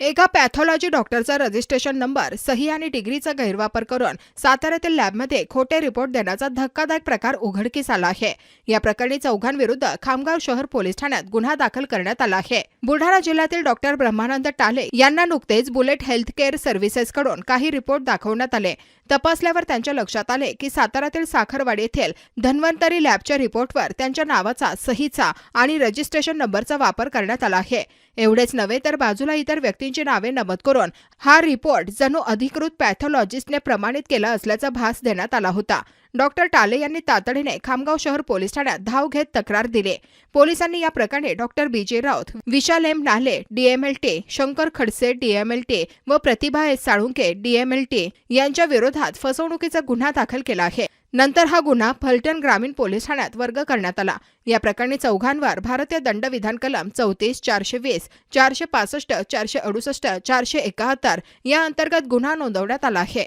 एका पॅथॉलॉजी डॉक्टरचा registration number सही आणि डिग्रीचा गैरवापर करून साताऱ्यातील लॅबमध्ये खोटे रिपोर्ट देण्याचा धक्कादायक प्रकार उघडकीस आला आहे. या प्रकरणी चौघांविरुद्ध खामगाव शहर पोलीस ठाण्यात गुन्हा दाखल करण्यात आला आहे. बुलढाणा जिल्ह्यातील डॉक्टर ब्रह्मानंद टाले यांना नुकतेच बुलेट हेल्थ केअर सर्व्हिसेसकडून काही रिपोर्ट दाखवण्यात आले. तपासल्यावर त्यांच्या लक्षात आले की साताऱ्यातील साखरवाडी येथील धन्वंतरी लॅबच्या रिपोर्टवर त्यांच्या नावाचा सहीचा आणि रजिस्ट्रेशन नंबरचा वापर करण्यात आला आहे. एवढेच नव्हे तर बाजूला इतर व्यक्ती व्यक्तींची नावे नमूद करून हा रिपोर्ट जणू अधिकृत पॅथॉलॉजिस्टने प्रमाणित केला असल्याचा भास देण्यात आला होता. डॉक्टर टाले यांनी तातडीने खामगाव शहर पोलीस ठाण्यात धाव घेत तक्रार दिली. पोलिसांनी या प्रकरणी doctor B J Raut Vishal M. Nale डीएमएलटे शंकर खडसे डीएमएलटे व प्रतिभा एस. साळुंके डीएमएलटे यांच्या विरोधात फसवणुकीचा गुन्हा दाखल केला आहे. नंतर हा गुन्हा फलटण ग्रामीण पोलीस ठाण्यात वर्ग करण्यात आला. या प्रकरणी चौघांवर भारतीय दंडविधान कलम चौतीस चारशे वीस चारशे पासष्ट चारशे अडुसष्ट चारशे एकाहत्तर या अंतर्गत गुन्हा नोंदवण्यात आला आहे.